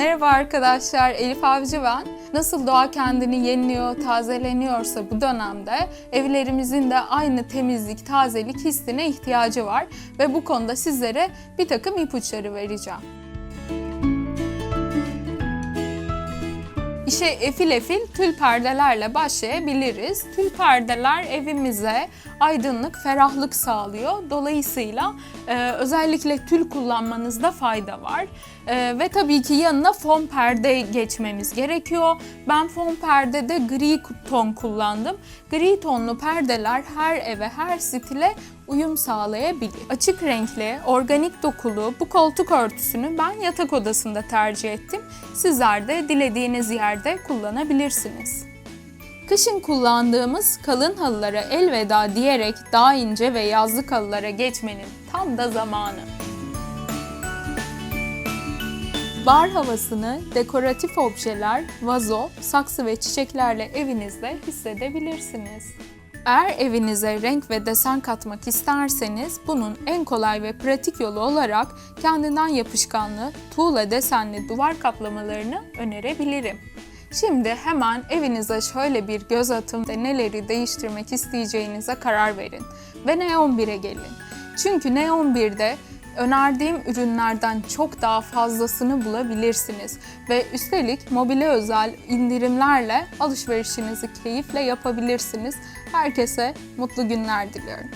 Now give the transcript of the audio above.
Merhaba arkadaşlar, Elif Avcı ben. Nasıl doğa kendini yeniliyor, tazeleniyorsa bu dönemde evlerimizin de aynı temizlik, tazelik hissine ihtiyacı var. Ve bu konuda sizlere bir takım ipuçları vereceğim. İşe efil efil tül perdelerle başlayabiliriz. Tül perdeler evimize aydınlık, ferahlık sağlıyor. Dolayısıyla e, özellikle tül kullanmanızda fayda var. E, ve tabii ki yanına fon perde geçmemiz gerekiyor. Ben fon perdede gri ton kullandım. Gri tonlu perdeler her eve, her stile uyum sağlayabilir. Açık renkli, organik dokulu bu koltuk örtüsünü ben yatak odasında tercih ettim. Sizler de dilediğiniz yerde kullanabilirsiniz. Kışın kullandığımız kalın halılara elveda diyerek daha ince ve yazlık halılara geçmenin tam da zamanı. Bar havasını dekoratif objeler, vazo, saksı ve çiçeklerle evinizde hissedebilirsiniz. Eğer evinize renk ve desen katmak isterseniz bunun en kolay ve pratik yolu olarak kendinden yapışkanlı, tuğla desenli duvar kaplamalarını önerebilirim. Şimdi hemen evinize şöyle bir göz atın ve neleri değiştirmek isteyeceğinize karar verin ve Neon 1'e gelin. Çünkü Neon 1'de önerdiğim ürünlerden çok daha fazlasını bulabilirsiniz ve üstelik mobile özel indirimlerle alışverişinizi keyifle yapabilirsiniz. Herkese mutlu günler diliyorum.